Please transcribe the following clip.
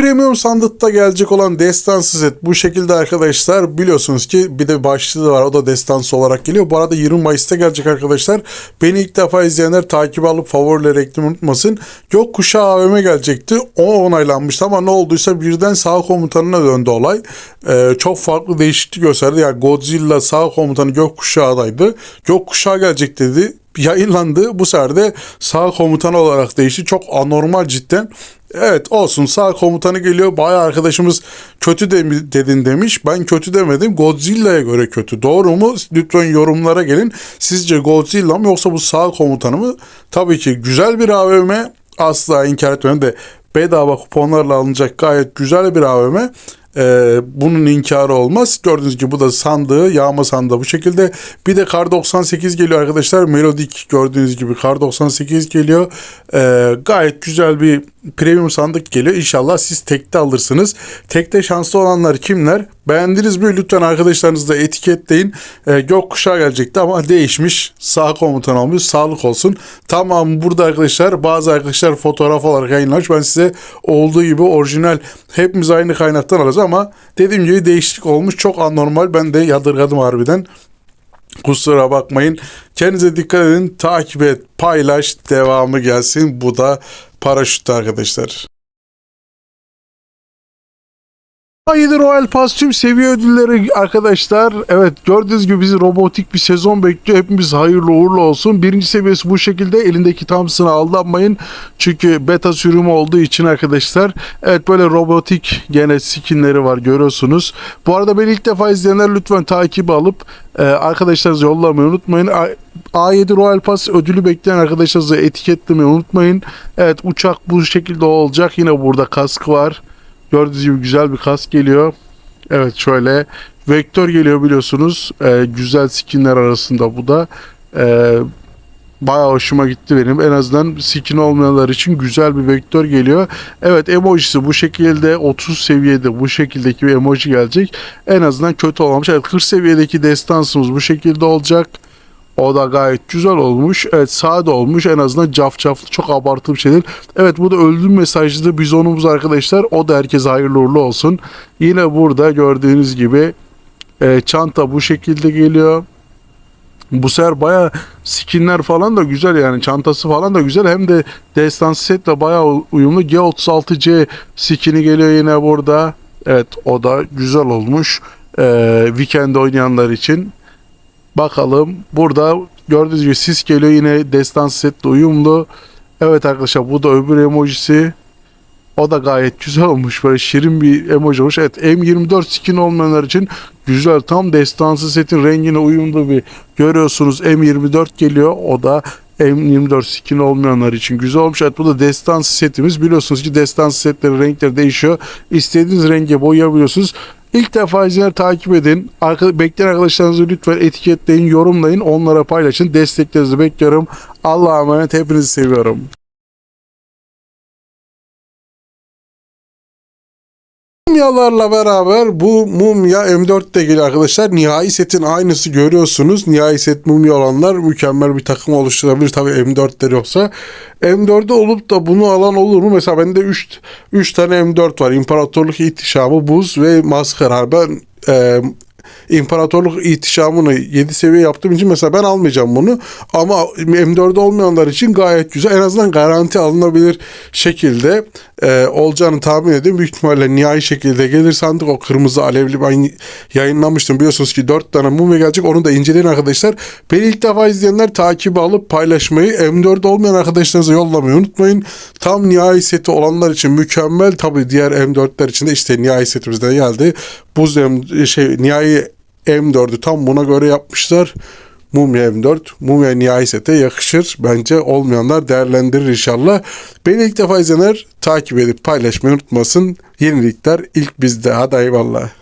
premium sandıkta gelecek olan destansı set bu şekilde arkadaşlar biliyorsunuz ki bir de başlığı var o da destansı olarak geliyor. Bu arada 20 Mayıs'ta gelecek arkadaşlar. Beni ilk defa izleyenler takip alıp favorileri eklemeyi unutmasın. Gökkuşağı AVM gelecekti. O onaylanmıştı ama ne olduysa birden sağ komutanına döndü olay. Ee, çok farklı değişiklik gösterdi. Yani Godzilla sağ komutanı Gökkuşağı'daydı. Gökkuşağı gelecek dedi yayınlandı. Bu sefer de sağ komutanı olarak değişti. Çok anormal cidden. Evet olsun sağ komutanı geliyor. Bayağı arkadaşımız kötü de, dedin demiş. Ben kötü demedim. Godzilla'ya göre kötü. Doğru mu? Lütfen yorumlara gelin. Sizce Godzilla mı yoksa bu sağ komutanı mı? Tabii ki güzel bir AVM. Asla inkar etmem de bedava kuponlarla alınacak gayet güzel bir AVM. Ee, bunun inkarı olmaz. Gördüğünüz gibi bu da sandığı, yağma sandığı bu şekilde. Bir de Kar 98 geliyor arkadaşlar. Melodik gördüğünüz gibi Kar 98 geliyor. Ee, gayet güzel bir premium sandık geliyor. İnşallah siz tekte alırsınız. Tekte şanslı olanlar kimler? Beğendiniz mi? Lütfen arkadaşlarınızla etiketleyin. Ee, gökkuşağı gelecekti ama değişmiş. Sağ komutan olmuş. Sağlık olsun. Tamam burada arkadaşlar bazı arkadaşlar fotoğraf olarak yayınlamış. Ben size olduğu gibi orijinal hepimiz aynı kaynaktan alacağız ama dediğim gibi değişiklik olmuş. Çok anormal. Ben de yadırgadım harbiden. Kusura bakmayın. Kendinize dikkat edin. Takip et, paylaş, devamı gelsin. Bu da paraşüt arkadaşlar. A7 Royal Pass tüm seviye ödülleri arkadaşlar. Evet gördüğünüz gibi bizi robotik bir sezon bekliyor. Hepimiz hayırlı uğurlu olsun. Birinci seviyesi bu şekilde. Elindeki Thompson'a aldanmayın. Çünkü beta sürümü olduğu için arkadaşlar. Evet böyle robotik gene skinleri var görüyorsunuz. Bu arada beni ilk defa izleyenler lütfen takip alıp e, arkadaşlarınızı yollamayı unutmayın. A- A7 Royal Pass ödülü bekleyen arkadaşlarınızı etiketlemeyi unutmayın. Evet uçak bu şekilde olacak. Yine burada kask var. Gördüğünüz gibi güzel bir kask geliyor. Evet şöyle vektör geliyor biliyorsunuz. Ee, güzel skinler arasında bu da. Ee, bayağı hoşuma gitti benim. En azından skin olmayanlar için güzel bir vektör geliyor. Evet emojisi bu şekilde 30 seviyede bu şekildeki bir emoji gelecek. En azından kötü olmamış. Evet 40 seviyedeki destansımız bu şekilde olacak. O da gayet güzel olmuş. Evet sade olmuş. En azından cafcaflı çok abartılı bir şey değil. Evet bu da öldüm mesajlı bizonumuz arkadaşlar. O da herkese hayırlı uğurlu olsun. Yine burada gördüğünüz gibi e, çanta bu şekilde geliyor. Bu sefer baya skinler falan da güzel yani çantası falan da güzel hem de destansı setle baya uyumlu G36C skini geliyor yine burada. Evet o da güzel olmuş. Ee, weekend oynayanlar için. Bakalım burada gördüğünüz gibi sis geliyor yine destansı setle uyumlu. Evet arkadaşlar bu da öbür emojisi. O da gayet güzel olmuş. Böyle şirin bir emoji olmuş. Evet M24 skin olmayanlar için güzel. Tam destansı setin rengine uyumlu bir görüyorsunuz. M24 geliyor. O da M24 skin olmayanlar için güzel olmuş. Evet bu da destansı setimiz. Biliyorsunuz ki destansı setlerin renkleri değişiyor. İstediğiniz renge boyayabiliyorsunuz. İlk defa izleyenler takip edin. Arka, bekleyen arkadaşlarınızı lütfen etiketleyin, yorumlayın, onlara paylaşın. Desteklerinizi bekliyorum. Allah'a emanet. Hepinizi seviyorum. Mumyalarla beraber bu mumya M4 de geliyor arkadaşlar. Nihai setin aynısı görüyorsunuz. Nihai set mumya olanlar mükemmel bir takım oluşturabilir. Tabii M4'leri yoksa. M4'de olup da bunu alan olur mu? Mesela bende 3 3 tane M4 var. İmparatorluk İhtişamı, Buz ve Maskara. Ben e, İmparatorluk ihtişamını 7 seviye yaptığım için mesela ben almayacağım bunu. Ama M4'de olmayanlar için gayet güzel. En azından garanti alınabilir şekilde e, olacağını tahmin ediyorum. Büyük ihtimalle nihai şekilde gelir sandık. O kırmızı alevli ben yayınlamıştım. Biliyorsunuz ki 4 tane mumya gelecek. Onu da inceleyin arkadaşlar. Beni ilk defa izleyenler takip alıp paylaşmayı, M4 olmayan arkadaşlarınıza yollamayı unutmayın. Tam nihai seti olanlar için mükemmel. Tabii diğer M4'ler için de işte nihai setimizde geldi. Buz M, şey nihai M4'ü tam buna göre yapmışlar. Mumya M4, Mumya nihai sete yakışır. Bence olmayanlar değerlendirir inşallah. Beni ilk defa izleyenler takip edip paylaşmayı unutmasın. Yenilikler ilk bizde. Hadi eyvallah.